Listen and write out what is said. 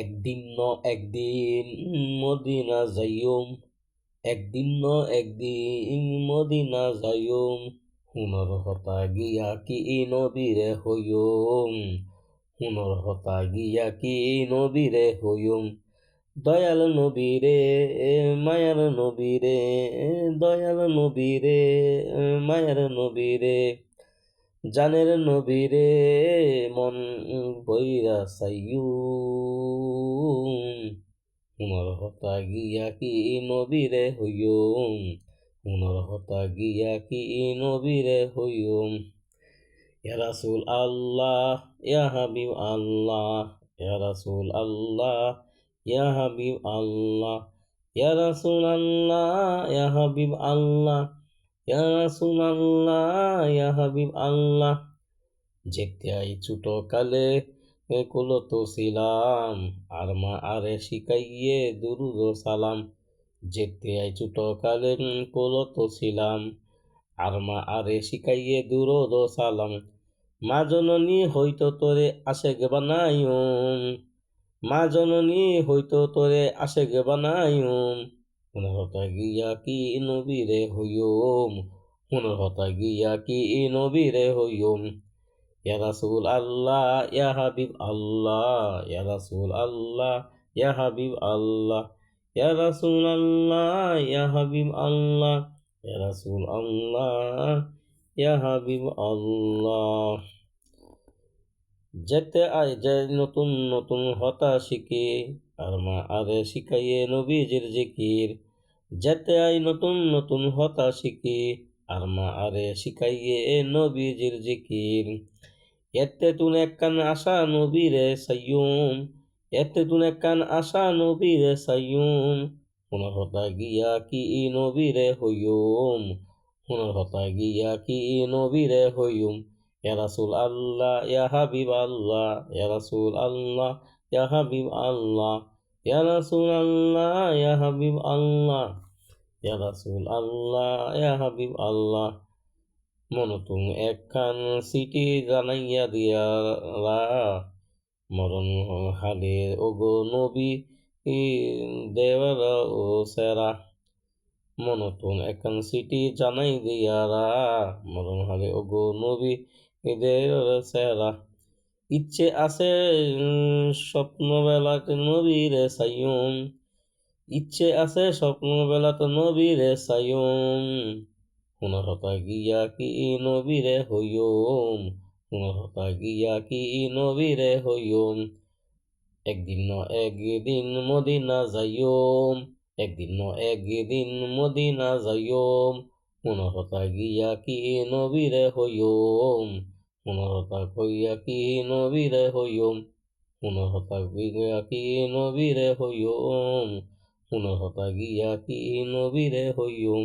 একদিন ন একদিন মদিনা যাইম একদিন ন একদিন মদিনা যাইম হুনর হতা গিয়া কি নবীরে হইম হুনর হতা গিয়া কি নবীরে হইম দয়াল নবীরে, মায়ার নবীরে, দয়াল নবীরে, মায়ার নবীরে। জানের নবীরে মন বইরা সাইয়ু হুনর হতা গিয়া কি নবীরে হইম হুনর হতা গিয়া কি নবীরে হইম ইয়া রাসূল আল্লাহ ইয়া হাবিব আল্লাহ ইয়া রাসূল আল্লাহ ইয়া হাবিব আল্লাহ ইয়া রাসূল আল্লাহ ইয়া হাবিব আল্লাহ ইয়া রাসূল আল্লাহ ইয়া হাবিব আল্লাহ যেতে আই ছোট কালে কুলত ছিলাম আর মা আরে শিখাইয়ে দুরুদ সালাম যেতে আই ছোট কালে কুলত ছিলাম আর মা আরে শিখাইয়ে দুরুদ সালাম মা জননী হইতো তোরে গে বানাইম মা জননী হইতো তোরে গে বানাইম হতা গিয়া কি নবীরে হুনর হতা গিয়া কি নবীরে ইয়া রাসূল আল্লাহ, ইয়া হাবিব আল্লাহ, ইয়া রাসূল আল্লাহ, ইয়া হাবিব আল্লাহ, ইয়া রাসূল আল্লাহ, ইয়া হাবিব আল্লাহ, ইয়া রাসূল আল্লাহ, ইয়া হাবিব আল্লাহ। যেতে আয় যে নতুন নতুন হতা শিখে আর মা আরে শিখাইয়ে নবীজির জিকির। যেতে আই নতুন নতুন হতা শিখি আর মা আরে শিখাইয়ে নবীজির জিকির। এতে তুন একখান আশা নবীরে সাইয়ুম, এতে তুন একখান আশা নবীরে সাইয়ুম। হুনর হতা গিয়া কি ই নবীরে হইয়ুম, হুনর হতা গিয়া কি ই নবীরে হইয়ুম। ইয়া আল্লাহ ইয়া হাবিব আল্লাহ ইয়া রাসূল আল্লাহ ইয়া হাবিব আল্লাহ। ইয়া রাসূল আল্লাহ ইয়া হাবিব আল্লাহ ইয়া রাসূল আল্লাহ ইয়া হাবিব আল্লাহ মনতুম একখান সিটি জানাইয়া দিয়ারা মরণ হালে ওগো নবী দেওয়ারা ও সেরা মনতুন একখান সিটি জানাই দিয়ারা মরণ হালে ওগো নবী দেওয়ারা সেরা ইচ্ছে আছে স্বপ্নবেলাতে নবীরে সাইয়ুম ইচ্ছে আছে স্বপ্নবেলাতে নবীরে সাইয়ুম হুনর হতা গিয়া কি নবীরে হইম হুনর হতা গিয়া কি নবীরে হইম একদিন ন একদিন মদিনা যাইম একদিন ন একদিন মদিনা যাইম হুনর হতা গিয়া কি নবীরে হইম হুনর হতা কইয়া কি নবীরে হইম হুনর হতা গিয়া কি নবীরে হইম হুনর হতা গিয়া কি নবীরে হইম